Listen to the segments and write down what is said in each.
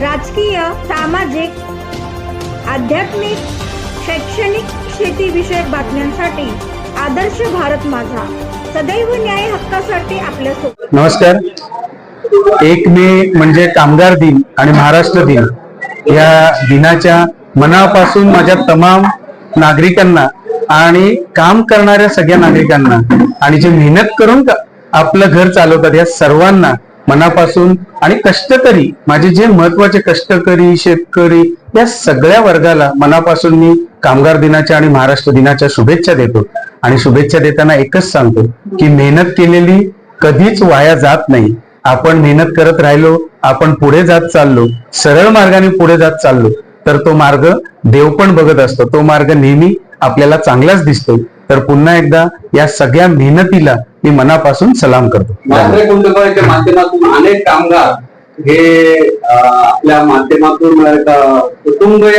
राजकीय सामाजिक आध्यात्मिक शैक्षणिक शेतीविषयक बातम्यांसाठी आदर्श भारत माझा. सदैव न्याय हक्कासाठी आपल्यासोबत. नमस्कार. एक मे म्हणजे कामगार दिन आणि महाराष्ट्र दिन. या दिनाच्या मनापासून माझ्या तमाम नागरिकांना आणि काम करणाऱ्या सगळ्या नागरिकांना आणि जे मेहनत करून आपलं घर चालवतात या सर्वांना मनापासून आणि कष्टकरी माझे जे महत्त्वाचे कष्टकरी शेतकरी या सगळ्या वर्गाला मनापासून मी कामगार दिनाच्या आणि महाराष्ट्र दिनाच्या शुभेच्छा देतो. आणि शुभेच्छा देताना एकच सांगतो की मेहनत केलेली कधीच वाया जात नाही. आपण मेहनत करत राहिलो आपण पुढे जात चाललो सरळ मार्गाने पुढे जात चाललो तर तो मार्ग देव पण बघत असतो. तो मार्ग नेहमी आपल्याला चांगलाच दिसतो. तर पुन्हा एकदा या सगळ्या मेहनतीला मी मनापासून सलाम करतो. मात्र कुटुंबाच्या माध्यमातून अनेक कामगार हे आपल्या माध्यमातून एक, अं, कुटुंबीय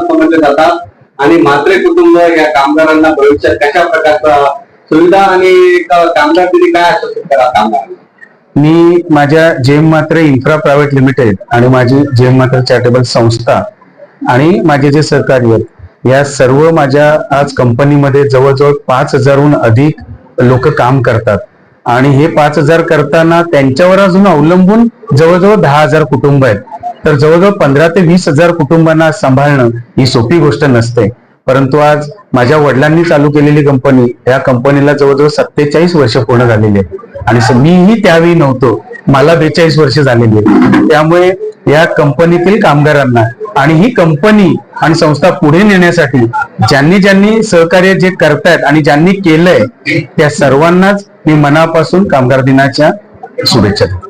समजले जातात. आणि मात्रे कुटुंब या कामगारांना भविष्यात कशा प्रकारचा सुविधा आणि कामगार दिली काय असू करा कामगार मी माझ्या जेम मात्र इन्फ्रा प्रायव्हेट लिमिटेड आणि माझी जेम मात्र चॅरिटेबल संस्था आणि माझे जे सहकारी आहेत या सर्व माझ्या आज कंपनीमध्ये जवळजवळ पाच हजारहून अधिक लोक काम करतात. आणि हे पाच हजार करताना त्यांच्यावर अजून अवलंबून जवळजवळ दहा हजार कुटुंब आहेत. तर जवळजवळ पंधरा ते वीस हजार कुटुंबांना सांभाळणं ही सोपी गोष्ट नसते. परंतु आज माझ्या वडिलांनी चालू केलेली कंपनी या कंपनीला जवळजवळ सत्तेचाळीस वर्ष पूर्ण झालेली आहे आणि मीही त्यावेळी नव्हतो. मला बेचाळीस वर्ष झालेली आहेत. त्यामुळे या कंपनीतील कामगारांना आणि ही कंपनी आणि संस्था पुढे नेण्यासाठी ज्यांनी ज्यांनी सहकार्य जे करतायत आणि ज्यांनी केलंय त्या सर्वांनाच मी मनापासून कामगार दिनाच्या शुभेच्छा देतो.